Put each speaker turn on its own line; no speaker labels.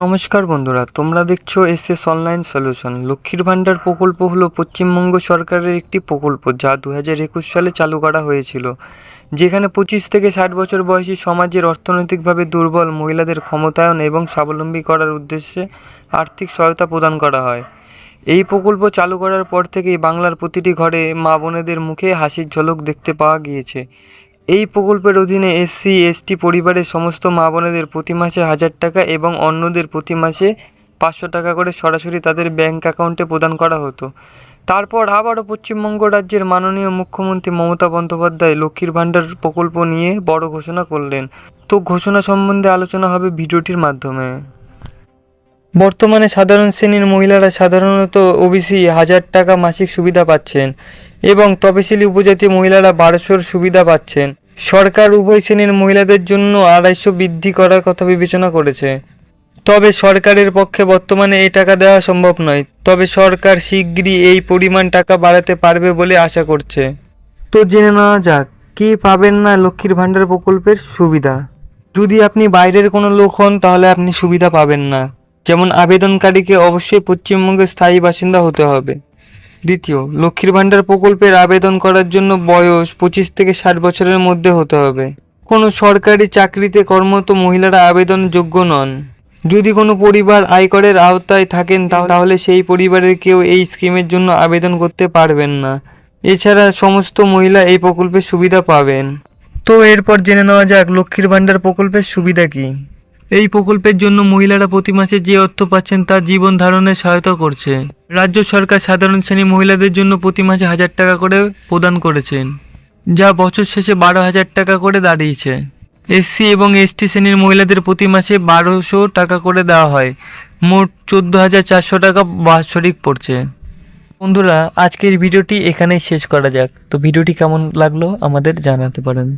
নমস্কার বন্ধুরা, তোমরা দেখছ এস এস অনলাইন সলিউশন লক্ষ্মীর ভাণ্ডার প্রকল্প হলো পশ্চিমবঙ্গ সরকারের একটি প্রকল্প যা দু হাজার একুশ সালে চালু করা হয়েছিল, যেখানে পঁচিশ থেকে ষাট বছর বয়সী সমাজের অর্থনৈতিকভাবে দুর্বল মহিলাদের ক্ষমতায়ন এবং স্বাবলম্বী করার উদ্দেশ্যে আর্থিক সহায়তা প্রদান করা হয়। এই প্রকল্প চালু করার পর থেকেই বাংলার প্রতিটি ঘরে মা বোনেদের মুখে হাসির ঝলক দেখতে পাওয়া গিয়েছে। এই প্রকল্পের অধীনে এসসি এসটি পরিবারের সমস্ত মা বোনেদের প্রতি মাসে হাজার টাকা এবং অন্যদের প্রতি মাসে পাঁচশো টাকা করে সরাসরি তাদের ব্যাংক অ্যাকাউন্টে প্রদান করা হতো। তারপর আবারও পশ্চিমবঙ্গ রাজ্যের মাননীয় মুখ্যমন্ত্রী মমতা বন্দ্যোপাধ্যায় লক্ষ্মীর ভাণ্ডার প্রকল্প নিয়ে বড় ঘোষণা করলেন। তো ঘোষণা সম্বন্ধে আলোচনা হবে ভিডিওটির মাধ্যমে। বর্তমানে সাধারণ শ্রেণির মহিলারা সাধারণত ওবিসি হাজার টাকা মাসিক সুবিধা পাচ্ছেন এবং তপশিলি উপজাতি মহিলারা বারোশোর সুবিধা পাচ্ছেন। সরকার উভয় শ্রেণির মহিলাদের জন্য আড়াইশো বৃদ্ধি করার কথা বিবেচনা করেছে। তবে সরকারের পক্ষে বর্তমানে এই টাকা দেওয়া সম্ভব নয়। তবে সরকার শীঘ্রই এই পরিমাণ টাকা বাড়াতে পারবে বলে আশা করছে। তো জেনে নেওয়া যাক, কী পাবেন না লক্ষ্মীর ভাণ্ডার প্রকল্পের সুবিধা? যদি আপনি বাইরের কোনো লোক হন, তাহলে আপনি সুবিধা পাবেন না। যেমন আবেদনকারীকে অবশ্যই পশ্চিমবঙ্গের স্থায়ী বাসিন্দা হতে হবে। দ্বিতীয়, লক্ষ্মীর ভাণ্ডার প্রকল্পের আবেদন করার জন্য বয়স পঁচিশ থেকে ষাট বছরের মধ্যে হতে হবে। কোনো সরকারি চাকরিতে কর্মরত মহিলারা আবেদন যোগ্য নন। যদি কোনো পরিবার আয়করের আওতায় থাকেন তাহলে সেই পরিবারের কেউ এই স্কিমের জন্য আবেদন করতে পারবেন না। এছাড়া সমস্ত মহিলা এই প্রকল্পের সুবিধা পাবেন। তো এরপর জেনে নেওয়া যাক লক্ষ্মীর ভাণ্ডার প্রকল্পের সুবিধা কী। এই প্রকল্পের জন্য মহিলারা প্রতি মাসে যে অর্থ পাচ্ছেন তা জীবন ধারণে সহায়তা করছে। রাজ্য সরকার সাধারণ শ্রেণির মহিলাদের জন্য প্রতি মাসে হাজার টাকা করে প্রদান করেছেন, যা বছর শেষে বারো হাজার টাকা করে দাঁড়িয়েছে। এসসি এবং এসটি শ্রেণির মহিলাদের প্রতি মাসে বারোশো টাকা করে দেওয়া হয়। মোট চোদ্দ হাজার চারশো টাকা বাৎসরিক পড়ছে। বন্ধুরা, আজকের ভিডিওটি এখানেই শেষ করা যাক। তো ভিডিওটি কেমন লাগল আমাদের জানাতে পারেন।